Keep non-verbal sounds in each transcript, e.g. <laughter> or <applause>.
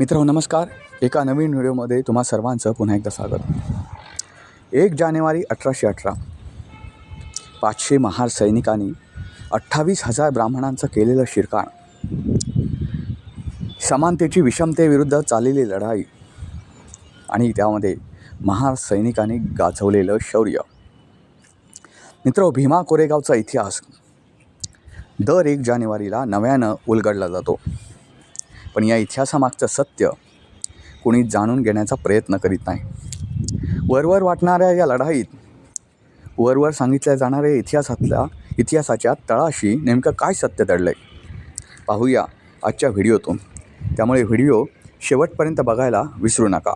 मित्र नमस्कार. एका नवीन व्हिडिओमध्ये तुम्हा सर्वांचं पुन्हा एकदा स्वागत. एक जानेवारी अठराशे अठरा. पाचशे महार सैनिकांनी अठ्ठावीस हजार ब्राह्मणांचं केलेलं शिरकाण. समानतेची विषमतेविरुद्ध चाललेली लढाई आणि त्यामध्ये महार सैनिकांनी गाजवलेलं शौर्य. मित्र भीमा कोरेगावचा इतिहास दर एक जानेवारीला नव्यानं उलगडला जातो. पण या इतिहासामागचं सत्य कोणी जाणून घेण्याचा प्रयत्न करीत नाही. वरवर वाटणाऱ्या या लढाईत वरवर सांगितल्या जाणाऱ्या इतिहासातल्या इतिहासाच्या तळाशी नेमकं काय सत्य दडलं आहे पाहूया आजच्या व्हिडिओतून. त्यामुळे व्हिडिओ शेवटपर्यंत बघायला विसरू नका.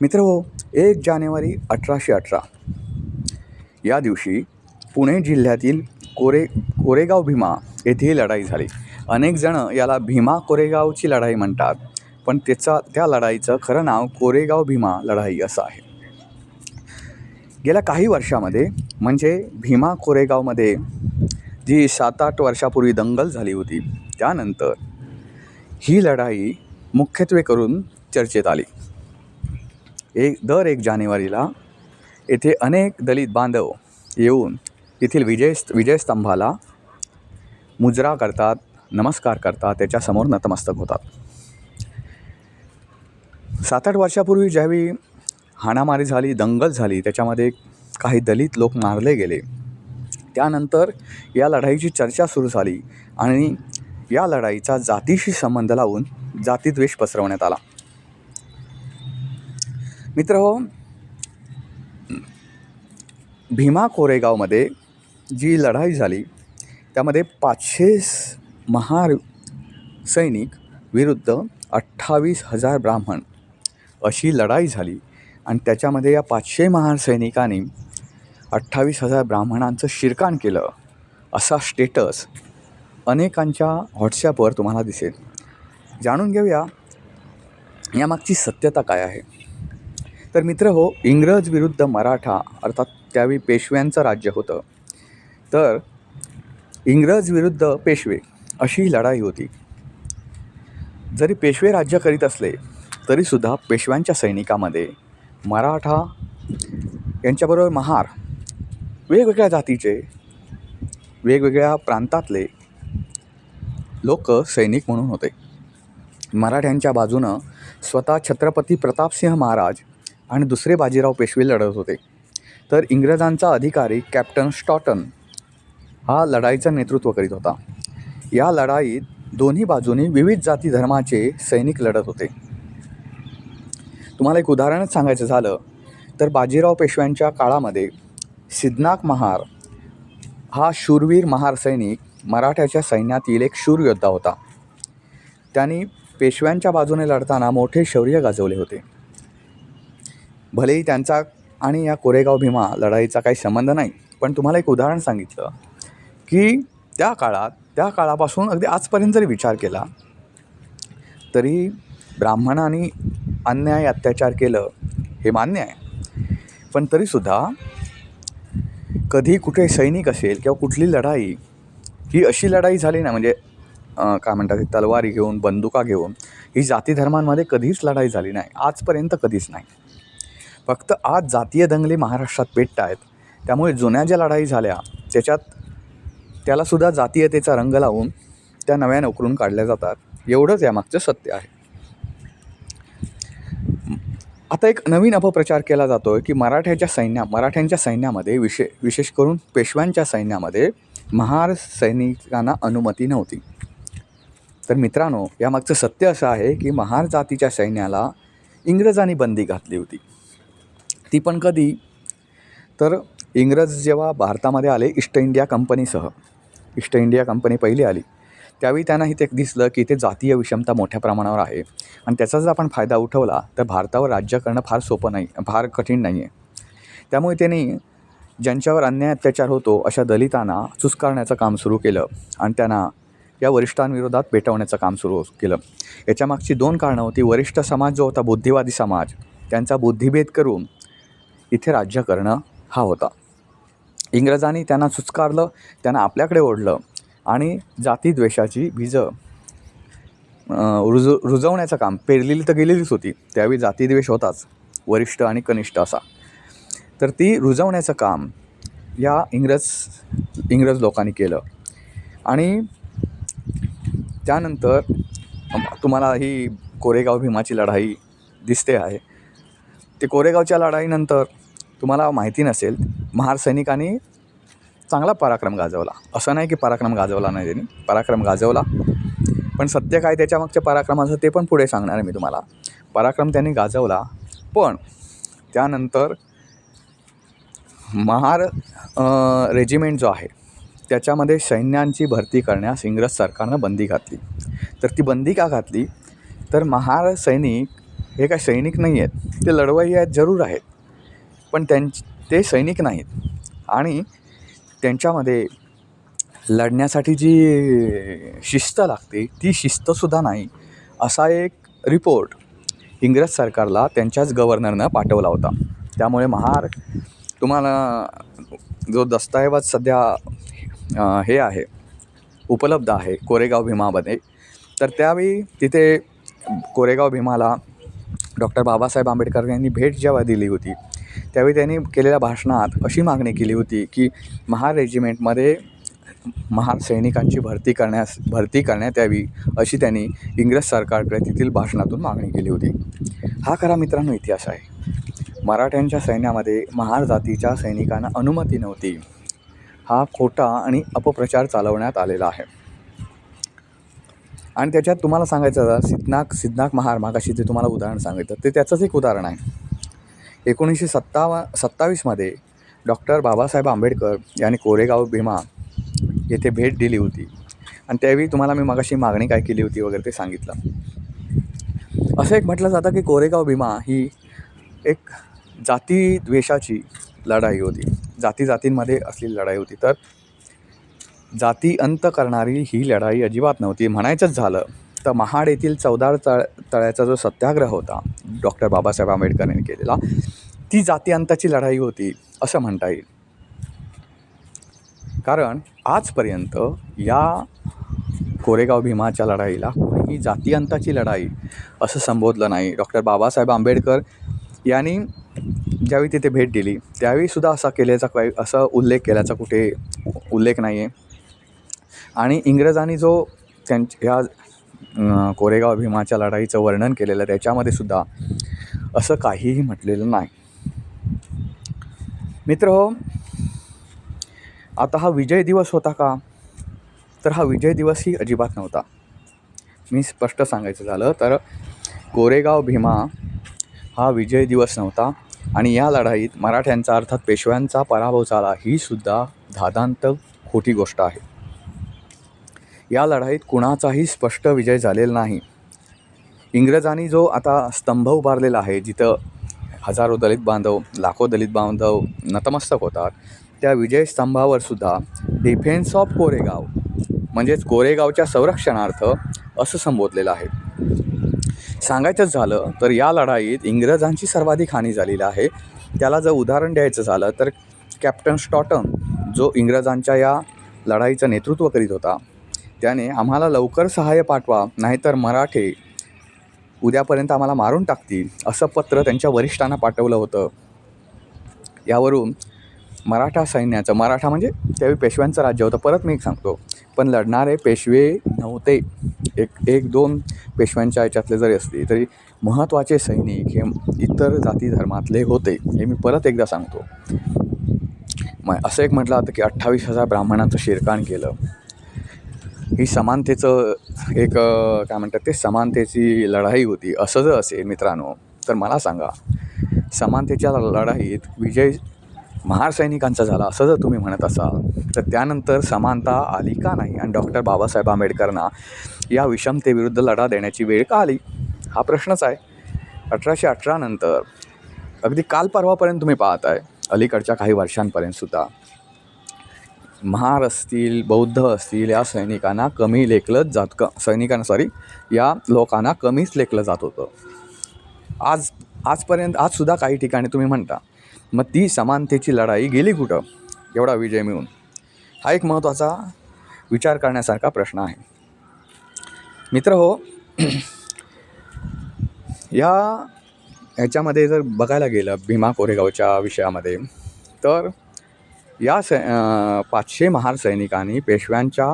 मित्र हो एक जानेवारी अठराशे अठरा. या दिवशी पुणे जिल्ह्यातील कोरे कोरेगाव भीमा येथे लढाई झाली. अनेक जण याला भीमा कोरेगावची लढाई म्हणतात. पण त्याचा त्या लढाईचं खरं नाव कोरेगाव भीमा लढाई असं आहे. गेल्या काही वर्षामध्ये म्हणजे भीमा कोरेगावमध्ये जी सात आठ वर्षापूर्वी दंगल झाली होती त्यानंतर ही लढाई मुख्यत्वे करून चर्चेत आली. एक दर एक जानेवारीला येथे अनेक दलित बांधव येऊन येथील विजय विजयस्तंभाला मुजरा करतात. नमस्कार करतात त्याच्यासमोर नतमस्तक होतात. सात आठ वर्षापूर्वी ज्यावेळी हाणामारी झाली दंगल झाली त्याच्यामध्ये काही दलित लोक मारले गेले. त्यानंतर या लढाईची चर्चा सुरू झाली आणि या लढाईचा जातीशी संबंध लावून जातीद्वेष पसरवण्यात आला. मित्र हो भीमा कोरेगावमध्ये जी लढाई झाली त्यामध्ये पाचशे महार सैनिक विरुद्ध अठ्ठावीस हजार ब्राह्मण अशी लढाई झाली आणि त्याच्यामध्ये या पाचशे महार सैनिकांनी अठ्ठावीस हजार ब्राह्मणांचं शिरकाण केलं असा स्टेटस अनेकांच्या व्हॉट्सॲपवर तुम्हाला दिसेल. जाणून घेऊया यामागची सत्यता काय आहे. तर मित्र हो इंग्रज विरुद्ध मराठा अर्थात त्यावेळी पेशव्यांचं राज्य होतं. तर इंग्रज विरुद्ध पेशवे अशी ही लढाई होती. जरी पेशवे राज्य करीत असले तरीसुद्धा पेशव्यांच्या सैनिकामध्ये मराठा यांच्याबरोबर महार वेगवेगळ्या जातीचे वेगवेगळ्या प्रांतातले लोक सैनिक म्हणून होते. मराठ्यांच्या बाजूनं स्वतः छत्रपती प्रतापसिंह महाराज आणि दुसरे बाजीराव पेशवे लढत होते. तर इंग्रजांचा अधिकारी कॅप्टन स्टॉटन हा लढाईचं नेतृत्व करीत होता. या लढाईत दोन्ही बाजूनी विविध जाती धर्माचे सैनिक लढत होते. तुम्हाला एक उदाहरणच सांगायचं झालं तर बाजीराव पेशव्यांच्या काळामध्ये सिद्धनाक महार हा शूरवीर महार सैनिक मराठ्याच्या सैन्यातील एक शूर योद्धा होता. त्यांनी पेशव्यांच्या बाजूने लढताना मोठे शौर्य गाजवले होते. भलेही त्यांचा आणि या कोरेगाव भीमा लढाईचा काही संबंध नाही पण तुम्हाला एक उदाहरण सांगितलं की त्या काळात त्या काळापासून अगदी आजपर्यंत जरी विचार केला तरी ब्राह्मणांनी अन्याय अत्याचार केलं हे मान्य आहे. पण तरीसुद्धा कधी कुठे सैनिक असेल किंवा कुठली लढाई ही अशी लढाई झाली ना म्हणजे काय म्हणतात ते तलवारी घेऊन बंदुका घेऊन ही जाती धर्मांमध्ये कधीच लढाई झाली नाही आजपर्यंत कधीच नाही. फक्त आज जातीय दंगली महाराष्ट्रात पेटत आहेत त्यामुळे जुन्या ज्या लढाई झाल्या त्याच्यात त्यालासुद्धा जातीयतेचा रंग लावून त्या नव्या नोकरून काढल्या जातात. एवढंच यामागचं सत्य आहे. आता एक नवीन अपप्रचार केला जातो आहे की मराठ्याच्या सैन्या मराठ्यांच्या सैन्यामध्ये विशे विशेष करून पेशव्यांच्या सैन्यामध्ये महार सैनिकांना अनुमती नव्हती. तर मित्रांनो यामागचं सत्य असं आहे की महार जातीच्या सैन्याला इंग्रजांनी बंदी घातली होती. ती पण कधी? तर इंग्रज जेव्हा भारतामध्ये आले ईस्ट इंडिया कंपनीसह ईस्ट इंडिया कंपनी पहिली आली. त्यावेळी त्यांना इथे दिसलं की इथे जातीय विषमता मोठ्या प्रमाणावर आहे. आणि त्याचा जर आपण फायदा उठवला तर भारतावर राज्य करणं फार सोपं नाही फार कठीण नाही आहे त्यामुळे त्यांनी ज्यांच्यावर अन्याय अत्याचार होतो अशा दलितांना चुस्कारण्याचं काम सुरू केलं आणि त्यांना या वरिष्ठांविरोधात पेटवण्याचं काम सुरू केलं. याच्यामागची दोन कारणं होती. वरिष्ठ समाज जो होता बुद्धिवादी समाज त्यांचा बुद्धिभेद करून इथे राज्य करणं हा होता. इंग्रजांनी त्यांना चुचकारलं त्यांना आपल्याकडे ओढलं आणि जातीद्वेषाची बीजं रुज रुजवण्याचं काम पेरलेली तर गेलेलीच होती त्यावेळी जातीद्वेष होताच वरिष्ठ आणि कनिष्ठ असा. तर ती रुजवण्याचं काम या इंग्रज इंग्रज लोकांनी केलं. आणि त्यानंतर तुम्हाला ही कोरेगाव भीमाची लढाई दिसते आहे. ते कोरेगावच्या लढाईनंतर तुम्हाला माहिती नसेल महार सैनिकांनी चांगला पराक्रम गाजवला. असं नाही की पराक्रम गाजवला नाही त्यांनी पराक्रम गाजवला. पण सत्य काय त्याच्या मागच्या पराक्रमाचं ते पण पुढे सांगणार आहे मी तुम्हाला. पराक्रम त्यांनी गाजवला. पण त्यानंतर महार रेजिमेंट जो आहे त्याच्यामध्ये सैन्यांची भरती करण्यास इंग्रज सरकारनं बंदी घातली. तर ती बंदी का घातली? तर महार सैनिक हे काय सैनिक नाही आहेत ते लढवाई आहेत जरूर आहेत. पण त्यां ते सैनिक नाहीत. आणि त्यांच्यामध्ये लढण्यासाठी जी शिस्त लागते ती शिस्तसुद्धा नाही असा एक रिपोर्ट इंग्रज सरकारला त्यांच्याच गव्हर्नरनं पाठवला होता. त्यामुळे महार तुम्हाला जो दस्तऐवज सध्या हे आहे उपलब्ध आहे कोरेगाव भीमामध्ये तर त्यावेळी तिथे कोरेगाव भीमाला डॉक्टर बाबासाहेब आंबेडकर यांनी भेट जेव्हा दिली होती त्यावेळी त्यांनी केलेल्या भाषणात अशी मागणी केली होती की महार रेजिमेंटमध्ये महार सैनिकांची भरती करण्यास भरती करण्यात यावी अशी त्यांनी इंग्रज सरकारकडे तेथील भाषणातून मागणी केली होती. हा खरा मित्रांनो इतिहास आहे. मराठ्यांच्या सैन्यामध्ये महार जातीच्या सैनिकांना अनुमती नव्हती. हा खोटा आणि अपप्रचार चालवण्यात आलेला आहे. आणि त्याच्यात तुम्हाला सांगायचं झालं सिद्धनाक सिद्धनाक महार मागाशी जे तुम्हाला उदाहरण सांगितलं ते त्याचंच एक उदाहरण आहे. एकोणीसशे सत्तावा सत्तावीसमध्ये डॉक्टर बाबासाहेब आंबेडकर यांनी कोरेगाव भीमा येथे भेट दिली होती. आणि त्यावेळी तुम्हाला मी मागाशी मागणी काय केली होती वगैरे ते सांगितलं. असं एक म्हटलं जातं की कोरेगाव भीमा ही एक जाती द्वेषाची लढाई होती. जाती जातींमध्ये असलेली लढाई होती. तर जाती अंत करणारी ही लढाई अजिबात नव्हती. म्हणायचंच झालं तर महाड येथील चौदार तळ तळ्याचा जो सत्याग्रह होता डॉक्टर बाबासाहेब आंबेडकर यांनी केलेला ती जातीअंताची लढाई होती असं म्हणता येईल. कारण आजपर्यंत या कोरेगाव भीमाच्या लढाईला कोणीही जातीअंताची लढाई असं संबोधलं नाही. डॉक्टर बाबासाहेब आंबेडकर यांनी ज्यावेळी तिथे भेट दिली त्यावेळीसुद्धा असा केल्याचा काही असा उल्लेख केल्याचा कुठे उल्लेख नाही आहे आणि इंग्रजांनी जो त्यांच्या ह्या कोरेगाव भीमाच्या लढाईचं वर्णन केलेलं त्याच्यामध्ये सुद्धा असं काहीही म्हटलेलं नाही. मित्र हो, आता हा विजय दिवस होता का? तर हा विजय दिवसही अजिबात नव्हता. मी स्पष्ट सांगायचं झालं तर कोरेगाव भीमा हा विजय दिवस नव्हता आणि या लढाईत मराठ्यांचा अर्थात पेशव्यांचा पराभव झाला ही सुद्धा धादांत खोटी गोष्ट आहे. या लढाईत कुणाचाही स्पष्ट विजय झालेला नाही. इंग्रजांनी जो आता स्तंभ उभारलेला आहे जिथं हजारो दलित बांधव लाखो दलित बांधव नतमस्तक होतात त्या विजय स्तंभावर सुद्धा डिफेन्स ऑफ कोरेगाव म्हणजेच कोरेगावच्या संरक्षणार्थ असं संबोधलेलं आहे. सांगायचंच झालं तर या लढाईत इंग्रजांची सर्वाधिक हानी झालेली आहे. त्याला जर उदाहरण द्यायचं झालं तर कॅप्टन स्टॉटन जो इंग्रजांच्या या लढाईचं नेतृत्व करीत होता त्याने आम्हाला लवकर सहाय्य पाठवा नाहीतर मराठे उद्यापर्यंत आम्हाला मारून टाकतील असं पत्र त्यांच्या वरिष्ठांना पाठवलं होतं. यावरून मराठा सैन्याचं मराठा म्हणजे त्यावेळी पेशव्यांचं राज्य होतं. परत मी एक सांगतो पण लढणारे पेशवे नव्हते. एक एक दोन पेशव्यांच्या याच्यातले जरी असले तरी महत्त्वाचे सैनिक हे इतर जाती धर्मातले होते हे मी परत एकदा सांगतो. मग असं एक म्हटलं होतं की अठ्ठावीस हजार ब्राह्मणांचं शिरकाण केलं. ही समानतेचं एक काय म्हणतात ते समानतेची लढाई होती. असं जर असेल मित्रांनो तर मला सांगा समानतेच्या लढाईत विजय महार सैनिकांचा झाला असं जर तुम्ही म्हणत असाल तर त्यानंतर समानता आली का नाही? आणि डॉक्टर बाबासाहेब आंबेडकरांना या विषमतेविरुद्ध लढा देण्याची वेळ का आली? हा प्रश्नच आहे. अठराशे अठरानंतर अगदी काल परवापर्यंत तुम्ही पाहत आहे अलीकडच्या काही वर्षांपर्यंतसुद्धा महार असतील बौद्ध असतील या सैनिकांना कमी लेखलं जात क सैनिकांना सॉरी या लोकांना कमीच लेखलं जात होतं. आज आजपर्यंत आजसुद्धा काही ठिकाणी तुम्ही म्हणता मग ती समानतेची लढाई गेली कुठं? एवढा विजय मिळून. हा एक महत्त्वाचा विचार करण्यासारखा प्रश्न आहे. मित्र हो <clears throat> या ह्याच्यामध्ये जर बघायला गेलं भीमा कोरेगावच्या विषयामध्ये तर या सै पाचशे महार सैनिकांनी पेशव्यांच्या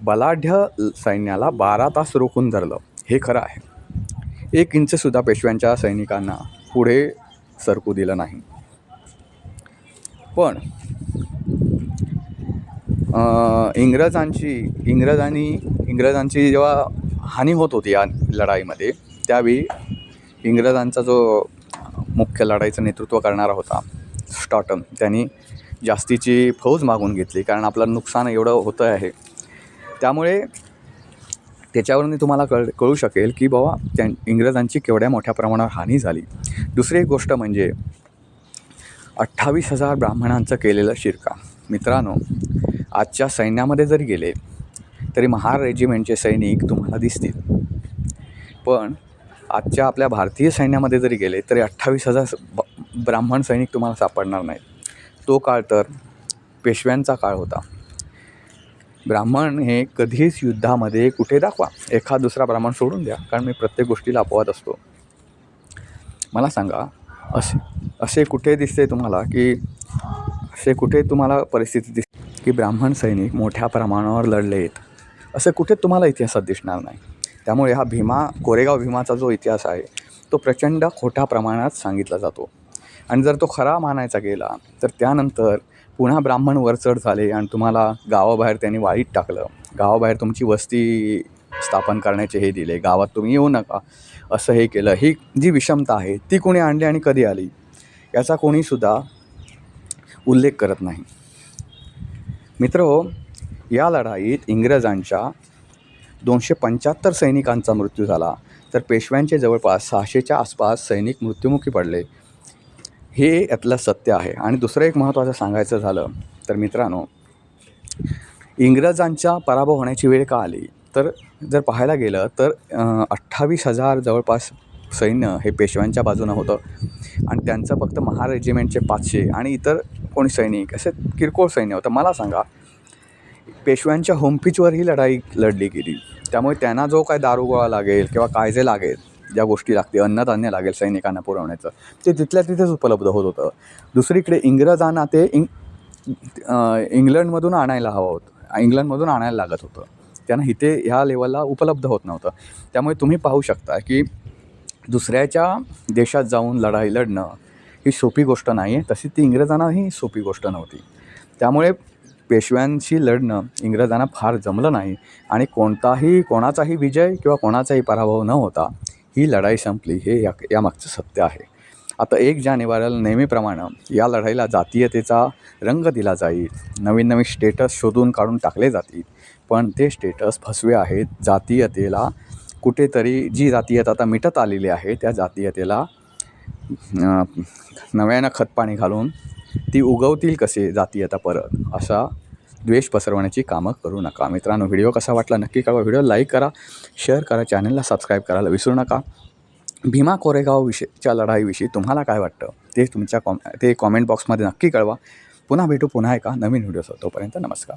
बलाढ्य सैन्याला बारा तास रोखून धरलं. हे खरं आहे. एक इंचसुद्धा पेशव्यांच्या सैनिकांना पुढे सरकू दिलं नाही. पण इंग्रजांची इंग्रजांनी इंग्रजांची जेव्हा हानी होत होती या लढाईमध्ये त्यावेळी इंग्रजांचा जो मुख्य लढाईचं नेतृत्व करणारा होता स्टॉटन त्यांनी जास्तीची फौज मागून घेतली कारण आपलं नुकसान एवढं होतं आहे. त्यामुळे त्याच्यावरून तुम्हाला कळ कळू शकेल की बाबा त्या इंग्रजांची केवढ्या मोठ्या प्रमाणावर हानी झाली. दुसरी एक गोष्ट म्हणजे अठ्ठावीस हजार ब्राह्मणांचं केलेलं शिरका. मित्रांनो आजच्या सैन्यामध्ये जरी गेले तरी महार रेजिमेंटचे सैनिक तुम्हाला दिसतील. पण आजच्या आपल्या भारतीय सैन्यामध्ये जरी गेले तरी अठ्ठावीस हजार ब- ब्राह्मण सैनिक तुम्हाला सापडणार नाहीत. तो काळ तर पेशव्यांचा काळ होता. ब्राह्मण हे कधीच युद्धामध्ये कुठे दाखवा. एखाद दुसरा ब्राह्मण सोडून द्या कारण मी प्रत्येक गोष्टीला अपवाद असतो. मला सांगा असे असे कुठे दिसते तुम्हाला की असे कुठे तुम्हाला परिस्थिती दिसते की ब्राह्मण सैनिक मोठ्या प्रमाणावर लढलेत? असं कुठे तुम्हाला इतिहासात दिसणार नाही? त्यामुळे हा भीमा कोरेगाव भीमाचा जो इतिहास आहे तो प्रचंड खोट्या प्रमाणात सांगितला जातो. आणि जर तो खरा मानायचा गेला तर त्यानंतर पुन्हा ब्राह्मण वरचढ झाले आणि तुम्हाला गावाबाहेर त्यांनी वाईट टाकलं. गावाबाहेर तुमची वस्ती स्थापन करण्याचे हे दिले. गावात तुम्ही येऊ नका. असं हे केलं. ही जी विषमता आहे ती कोणी आणली आणि कधी आली? याचा कोणीसुद्धा उल्लेख करत नाही. मित्र या लढाईत इंग्रजांच्या दोनशे पंच्याहत्तर सैनिकांचा मृत्यू झाला. तर पेशव्यांचे जवळपास सहाशेच्या आसपास सैनिक मृत्युमुखी पडले. हे यातलं सत्य आहे. आणि दुसरं एक महत्त्वाचं सांगायचं झालं तर मित्रांनो इंग्रजांच्या पराभव होण्याची वेळ का आली? तर जर पाहायला गेलं तर अठ्ठावीस हजार जवळपास सैन्य हे पेशव्यांच्या बाजूनं होतं. आणि त्यांचं फक्त महार रेजिमेंटचे पाचशे आणि इतर कोणी सैनिक असे किरकोळ सैन्य होतं. मला सांगा पेशव्यांच्या होमपिचवर ही लढाई लढली गेली. त्यामुळे त्यांना जो काय दारुगोळा लागेल किंवा काय जे लागेल ज्या गोष्टी लागतील अन्नधान्य लागेल सैनिकांना पुरवण्याचं ते तिथल्या तिथेच उपलब्ध होत होतं. दुसरीकडे इंग्रजांना ते इंग इंग्लंडमधून आणायला हवं होतं इंग्लंडमधून आणायला लागत होतं. त्यांना इथे ह्या लेवलला उपलब्ध होत नव्हतं. त्यामुळे तुम्ही पाहू शकता की दुसऱ्याच्या देशात जाऊन लढाई लढणं ही सोपी गोष्ट नाही आहे तशी ती इंग्रजांनाही सोपी गोष्ट नव्हती. त्यामुळे पेशव्यांशी लढणं इंग्रजांना फार जमलं नाही आणि कोणताही कोणाचाही विजय किंवा कोणाचाही पराभव न होता ही लढाई संपली हे या यामागचं सत्य आहे. आता एक जानेवारीला नेहमीप्रमाणे या लढाईला जातीयतेचा रंग दिला जाईल. नवीन नवीन स्टेटस शोधून काढून टाकले जातील. पण ते स्टेटस फसवे आहेत. जातीयतेला कुठेतरी जी जातीयता आता मिटत आलेली आहे त्या जातीयतेला नव्यानं खतपाणी घालून ती उगवतील कसे जातीयता परत? असा द्वेष पसरवण्याची कामं करू नका. मित्रांनो व्हिडिओ कसा वाटला नक्की कळवा. व्हिडिओ लाईक करा शेअर करा चॅनलला सबस्क्राईब करायला विसरू नका. भीमा कोरेगाव विषयीच्या लढाईविषयी तुम्हाला काय वाटतं? ते तुमच्या कॉम ते कॉमेंट बॉक्समध्ये नक्की कळवा. पुन्हा भेटू पुन्हा एका नवीन व्हिडिओसह तोपर्यंत नमस्कार.